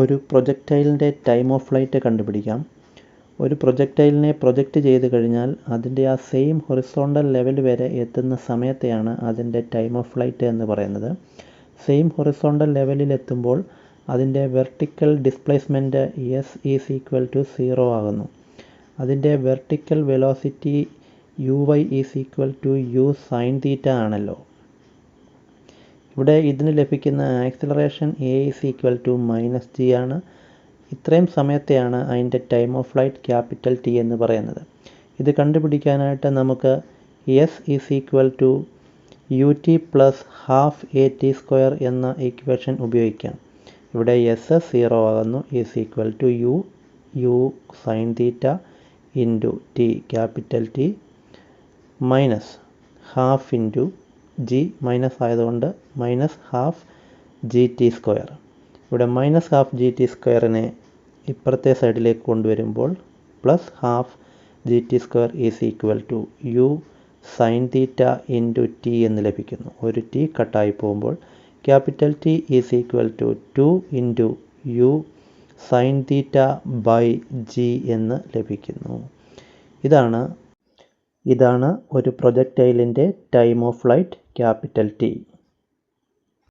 ഒരു പ്രൊജക്ടൈലിന്റെ time of flight കണ്ടുപിടിക്കാം. ഒരു പ്രൊജക്റ്റൈലിനെ പ്രൊജക്റ്റ് ചെയ്ത് കഴിഞ്ഞാൽ അതിന്റെ ആ സെയിം ഹൊറിസോണ്ടൽ ലെവൽ വരെ എത്തുന്ന സമയത്തെയാണ് അതിന്റെ ടൈം ഓഫ് ഫ്ലൈറ്റ് എന്ന് പറയുന്നത്. സെയിം ഹൊറിസോണ്ടൽ ലെവലിൽ എത്തുമ്പോൾ അതിന്റെ vertical displacement S is equal to zero ആകുന്നു. അതിന്റെ vertical velocity U Y is equal to U sine theta ആണല്ലോ. ഇവിടെ ഇതിന് ലഭിക്കുന്ന acceleration A is equal to minus G ആണ്. ഇത്രയും സമയത്തെയാണ് അതിന്റെ time of flight capital T എന്ന് പറയുന്നത്. ഇത് കണ്ടുപിടിക്കാനായിട്ട് നമുക്ക് S is equal to U T plus half A T square എന്ന ഈക്വേഷൻ ഉപയോഗിക്കാം. ഇവിടെ എസ് സീറോ ആകുന്നു. Is equal to U U sine theta into T capital T minus half into G minus ആയതുകൊണ്ട് minus half G T square ഇവിടെ minus half G T സ്ക്വയറിനെ ഇപ്പുറത്തെ സൈഡിലേക്ക് കൊണ്ടുവരുമ്പോൾ plus half G T square is equal to U sine theta into T എന്ന് ലഭിക്കുന്നു. ഒരു T കട്ടായി പോകുമ്പോൾ capital T is equal to two into U sine theta by G എന്ന് ലഭിക്കുന്നു. ഇതാണ് ഇതാണ് ഒരു പ്രൊജക്റ്റൈലിന്റെ time of flight capital T